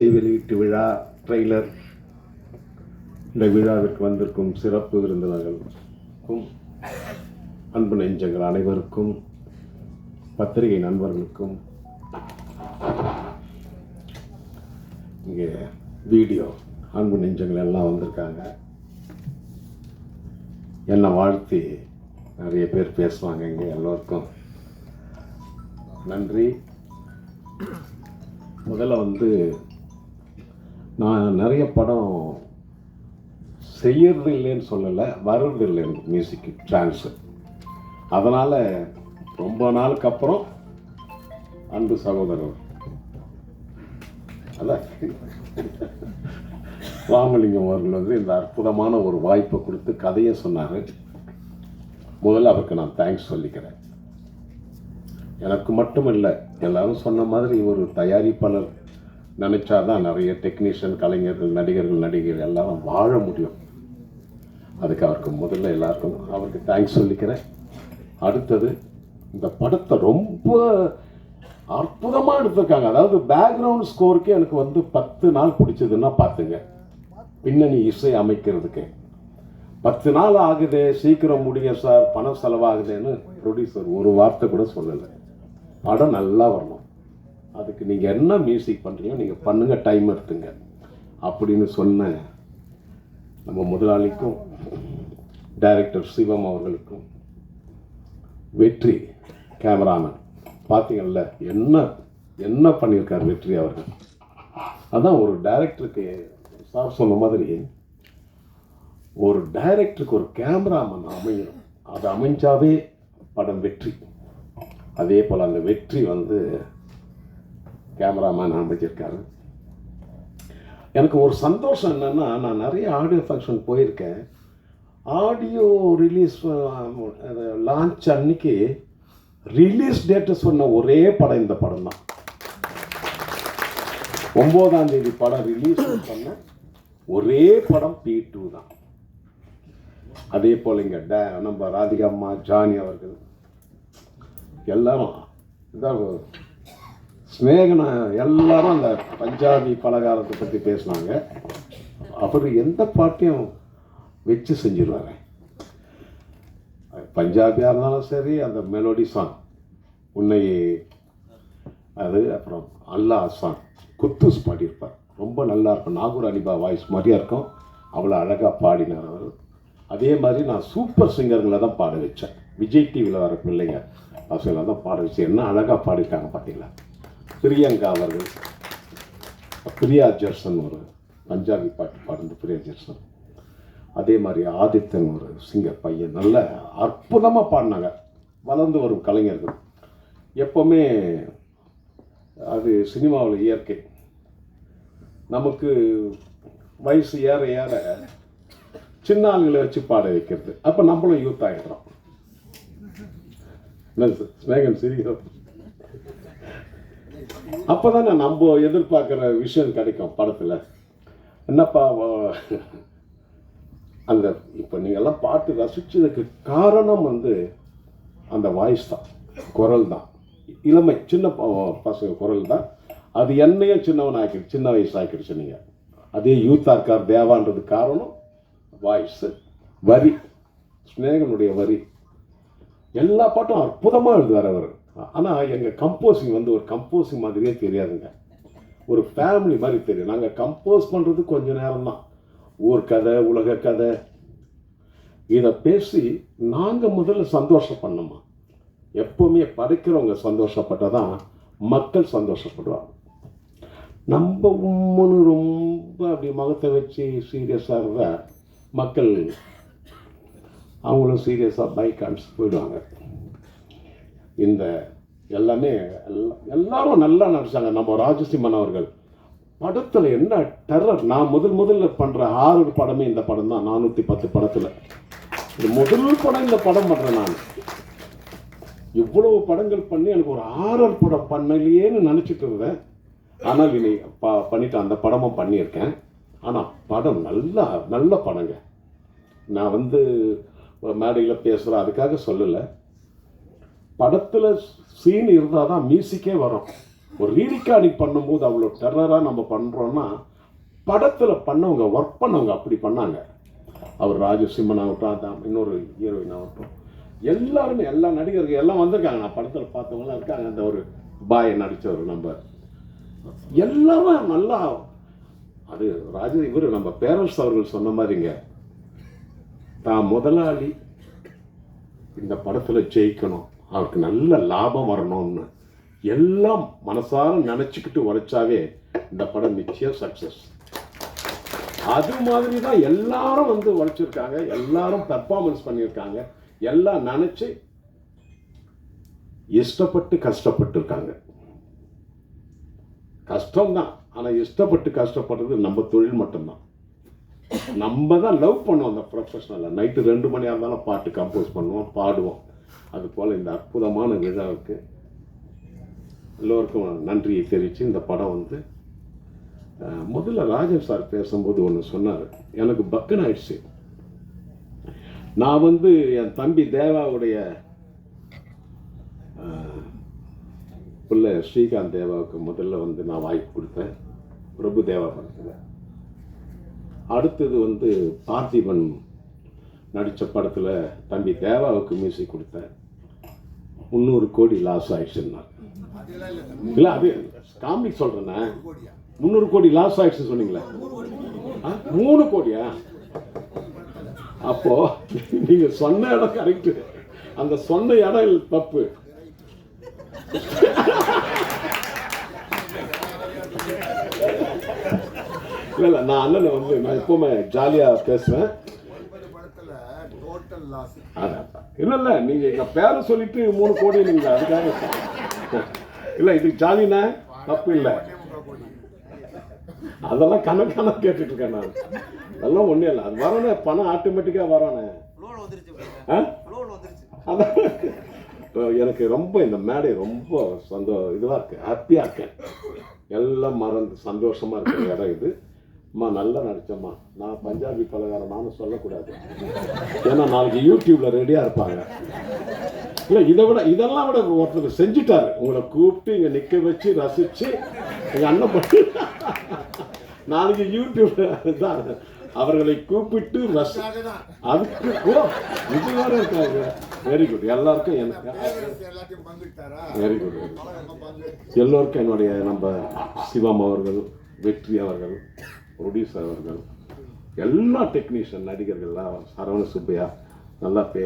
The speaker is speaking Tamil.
வெளியீட்டு விழா ட்ரெய்லர் இந்த விழாவிற்கு வந்திருக்கும் சிறப்பு விருந்தினர்களுக்கும் அன்பு நெஞ்சங்கள் அனைவருக்கும் பத்திரிகை நண்பர்களுக்கும் இங்கே வீடியோ அன்பு நெஞ்சங்கள் எல்லாம் வந்திருக்காங்க. என்னை வாழ்த்தி நிறைய பேர் பேசுவாங்க இங்கே எல்லோருக்கும். நன்றி. முதல்ல வந்து நான் நிறைய படம் செய்யறது இல்லைன்னு சொல்லலை வர்றது இல்லை எனக்கு மியூசிக்கு சான்ஸு அதனால் ரொம்ப நாளுக்கு அப்புறம் அன்பு சகோதரர். அதான். ராமலிங்கம் அவர்கள் வந்து இந்த அற்புதமான ஒரு வாய்ப்பை கொடுத்து கதையை சொன்னார். முதல்ல அவருக்கு நான் தேங்க்ஸ் சொல்லிக்கிறேன். எனக்கு மட்டும் இல்லை எல்லாரும் சொன்ன மாதிரி ஒரு தயாரிப்பாளர் நினைச்சாதான் நிறைய டெக்னீஷியன் கலைஞர்கள் நடிகர்கள் நடிகர்கள் எல்லாரும் வாழ முடியும். அதுக்கு அவருக்கு முதல்ல எல்லாருக்கும் அவருக்கு தேங்க்ஸ் சொல்லிக்கிறேன். அடுத்தது இந்த படத்தை ரொம்ப அற்புதமாக எடுத்திருக்காங்க. அதாவது பேக்ரவுண்ட் ஸ்கோருக்கு எனக்கு வந்து பத்து நாள் பிடிச்சதுன்னா பார்த்துங்க. பின்னணி இசை அமைக்கிறதுக்கு. பத்து நாள் ஆகுது சீக்கிரம் முடியும் சார் பணம் செலவாகுதுன்னு ப்ரொடியூசர் ஒரு வார்த்தை கூட சொல்லலை. படம் நல்லா வரணும். அதுக்கு நீங்கள் என்ன மியூசிக் பண்ணுறீங்களோ நீங்கள் பண்ணுங்கள் டைம் எடுத்துங்க. அப்படின்னு சொன்ன நம்ம முதலாளிக்கும் டைரக்டர் சிவம் அவர்களுக்கும் வெற்றி கேமராமேன் பார்த்தீங்கல்ல என்ன என்ன பண்ணியிருக்கார் வெற்றி அவர்கள்? அதான் ஒரு டைரக்டருக்கு சார் சொன்ன மாதிரி ஒரு டைரக்டருக்கு ஒரு கேமராமேன் அமையணும். அது அமைஞ்சாவே படம் வெற்றி. அதே போல் அந்த வெற்றி வந்து கேமராமேன் அமைச்சிருக்காரு எனக்கு ஒரு சந்தோஷம் என்னென்னா நான் நிறைய ஆடியோ ஃபங்க்ஷன் போயிருக்கேன். ஆடியோ ரிலீஸ் லான்ச் அன்னைக்கு ரிலீஸ் டேட்டு சொன்ன ஒரே படம் இந்த படம் தான். ஒம்போதாம் தேதி படம் ரிலீஸ் பண்ண ஒரே படம் பி டூ தான். அதே போல் இங்கே டே நம்ம ராதிகா அம்மா ஜானி அவர்கள் எல்லாரும் இதான் ஸ்னேகன எல்லாரும் அந்த பஞ்சாபி பலகாரத்தை பற்றி பேசினாங்க. அவர் எந்த பாட்டையும் வச்சு செஞ்சிருவார். பஞ்சாபியாக இருந்தாலும் சரி அந்த மெலோடி சாங் உன்னை அது அப்புறம் அல்லா சாங் குத்தூஸ் பாடியிருப்பார். ரொம்ப நல்லா இருக்கும். நாகூர் அனிபா வாய்ஸ் மாதிரியா இருக்கும். அவ்வளோ அழகாக பாடினார் அவர். அதே மாதிரி நான் சூப்பர் சிங்கர்களை தான் பாட வச்சேன். விஜய் டிவியில் வர பிள்ளைங்க பசங்களை தான் பாட வச்சு என்ன அழகாக பாடியிருக்காங்க பார்த்தீங்களா பிரியங்கா அவர்கள் பிரியா ஜெர்சன் ஒரு பஞ்சாபி பாட்டு பாடுந்த பிரியா ஜெர்சன். அதே மாதிரி ஆதித்தன் ஒரு சிங்கர் பையன் நல்ல அற்புதமாக பாடினாங்க. வளர்ந்து வரும் கலைஞர்கள். எப்போவுமே அது சினிமாவில் இயற்கை. நமக்கு வயசு ஏற ஏற சின்ன ஆளுங்களை வச்சு பாட வைக்கிறது. அப்போ நம்மளும் யூத் ஆகிடுறோம் என்ன சிரிக்கிறோம். அப்போ தானே நம்ம எதிர்பார்க்குற விஷயம் கிடைக்கும் படத்தில். என்னப்பா அந்த இப்போ நீங்கள்லாம் பாட்டு ரசிச்சதுக்கு காரணம் வந்து அந்த வாய்ஸ் தான் குரல் தான். இளமை சின்ன ப- பசங்க குரல் தான். அது என்னையும் சின்னவன் ஆக்கிடுச்சு சின்ன வயசு ஆக்கிடுச்சு நீங்கள் அதே யூத்தாக இருக்கார் தேவான்றது காரணம் வாய்ஸு வரி ஸ்னேகனுடைய வரி. எல்லா பாட்டும் அற்புதமாக எழுதுவார் அவர். ஆனால் எங்கள் கம்போஸிங் வந்து ஒரு கம்போஸிங் மாதிரியே தெரியாதுங்க. ஒரு ஃபேமிலி மாதிரி தெரியும். நாங்கள் கம்போஸ் பண்ணுறது கொஞ்சம் நேரம் தான் ஊர் கதை உலக கதை. இதை பேசி நாங்கள் முதல்ல சந்தோஷம் பண்ணோமா எப்போவுமே படைக்கிறவங்க சந்தோஷப்பட்டால் தான் மக்கள் சந்தோஷப்படுவாங்க. நம்ம உம்மனு ரொம்ப அப்படி மகத்தை வச்சு சீரியஸாக இருந்தால் மக்கள் அவங்களும் சீரியஸாக பைக் அனுப்பிச்சு போயிடுவாங்க. இந்த எல்லாமே எல்லாரும் நல்லா நடிச்சாங்க. நம்ம ராஜசிம்மன் அவர்கள். படத்தில் என்ன டெரர் நான் முதல் முதல்ல பண்ணுற ஆறு படமே இந்த படம் தான். நானூற்றி பத்து படத்தில். இது முதல் படம் இந்த படம் பண்ணுறேன் நான். இவ்வளவு படங்கள் பண்ணி எனக்கு ஒரு ஆறர் படம் பண்ணலையேன்னு நினச்சிட்டு இருந்தேன். ஆனால் இனி ப பண்ணிட்டு அந்த படமும் பண்ணியிருக்கேன். ஆனால் படம் நல்லா நல்ல படங்க. நான் வந்து மேடையில் பேசுகிறேன் அதுக்காக சொல்லலை. படத்தில் சீன் இருந்தால் தான் மியூசிக்கே வரும். ஒரு ரீரிகார்டிங் பண்ணும்போது அவ்வளோ டெரராக நம்ம பண்ணுறோன்னா படத்தில் பண்ணவங்க ஒர்க் பண்ணவங்க அப்படி பண்ணாங்க. அவர் ராஜசிம்மன் ஆகட்டும் அதான் இன்னொரு ஹீரோயின் ஆகட்டும். எல்லாருமே எல்லா நடிகர்கள் எல்லாம் வந்திருக்காங்க. நான் படத்தில் பார்த்தவங்களாம் இருக்காங்க. அந்த ஒரு பாயை நடித்தவர் நம்ம. எல்லாமே நல்லா அது ராஜ இவர் நம்ம பேரரசு அவர்கள் சொன்ன மாதிரிங்க. தான் முதலாளி இந்த படத்தில் ஜெயிக்கணும். அவருக்கு நல்ல லாபம் வரணும்னு எல்லாம் மனசார நினச்சிக்கிட்டு உழைச்சாவே இந்த படம் நிச்சயம் சக்ஸஸ் அது மாதிரி தான் எல்லாரும் வந்து உழைச்சிருக்காங்க எல்லாரும் பெர்ஃபார்மன்ஸ் பண்ணியிருக்காங்க எல்லாம் நினச்சி இஷ்டப்பட்டு கஷ்டப்பட்டு இருக்காங்க கஷ்டம்தான் ஆனால் இஷ்டப்பட்டு கஷ்டப்படுறது நம்ம தொழில் மட்டும்தான். நம்ம தான் லவ் பண்ணுவோம் அந்த ப்ரொஃபஷனலில் நைட்டு ரெண்டு மணியாக இருந்தாலும் பாட்டு கம்போஸ் பண்ணுவோம் பாடுவோம். அது போல் இந்த அற்புதமான விழாவுக்கு எல்லோருக்கும் நன்றியை தெரிவித்து இந்த படம் வந்து முதல்ல ராஜன் சார் பேசும்போது ஒன்று சொன்னார். எனக்கு பக்குன்னு ஆயிடுச்சு நான் வந்து என் தம்பி தேவாவுடைய பிள்ளை ஸ்ரீகாந்த் தேவாவுக்கு முதல்ல வந்து நான் வாய்ப்பு கொடுத்தேன். பிரபு தேவா படத்தில். அடுத்தது வந்து பார்த்திபன் நடித்த படத்தில் தம்பி தேவாவுக்கு மியூசிக் கொடுத்தேன். முந்நூறு கோடி லாஸ் ஆயிடுச்சுன்னா இல்லை அது காமிக் சொல்கிறேண்ணே முந்நூறு கோடி லாஸ் ஆயிடுச்சுன்னு சொன்னீங்களே. ஆ, மூணு கோடியா? அப்போது நீங்கள் சொன்ன இடம் கரெக்டு அந்த சொன்ன இடம் தப்பு. இல்லை இல்லை நான் அண்ணனை வந்து நான் எப்போவுமே ஜாலியாக பேசுவேன் ஒன்பது படத்துல டோட்டல் லாஸ் அதான். இல்ல இல்ல நீங்க எங்க பேரை சொல்லிட்டு மூணு கோடி நீங்க அதுக்காக. இல்ல இது ஜாலினா தப்பு இல்லை. அதெல்லாம் கணக்கான கேட்டுட்டு இருக்கேன் நான். அதெல்லாம் ஒன்றும் இல்லை. அது வரணும் பணம் ஆட்டோமேட்டிக்காக அதான். இப்போ எனக்கு ரொம்ப இந்த மேடை ரொம்ப சந்தோ இதுவாக இருக்கு. ஹாப்பியாக இருக்கேன். எல்லாம் மறந்து சந்தோஷமா இருக்கிற இடம் இது. அம்மா நல்லா நடிச்சம்மா. நான் பஞ்சாபி பலகாரம் நானும் சொல்லக்கூடாது. ஏன்னா நாளைக்கு யூடியூப்ல ரெடியாக இருப்பாங்க. இல்லை இதை விட இதெல்லாம் விட ஒருத்தர் செஞ்சுட்டாரு. உங்களை கூப்பிட்டு இங்கே நிற்க வச்சு ரசித்து எங்கள் அண்ணன் பண்ணி நாளைக்கு யூடியூப்ல தான் அவர்களை கூப்பிட்டு ரசி அதுக்கு கூட இது வேற இருக்காங்க. வெரி குட் எல்லாருக்கும் எனக்கு வெரி குட் எல்லோருக்கும் என்னுடைய நம்ம சிவம் அவர்கள் வெற்றி அவர்கள் ப்ரொடியூசர் அவர்கள். எல்லா டெக்னீஷியன் நடிகர்கள்லாம் சரவண சுப்பையா நல்லா பே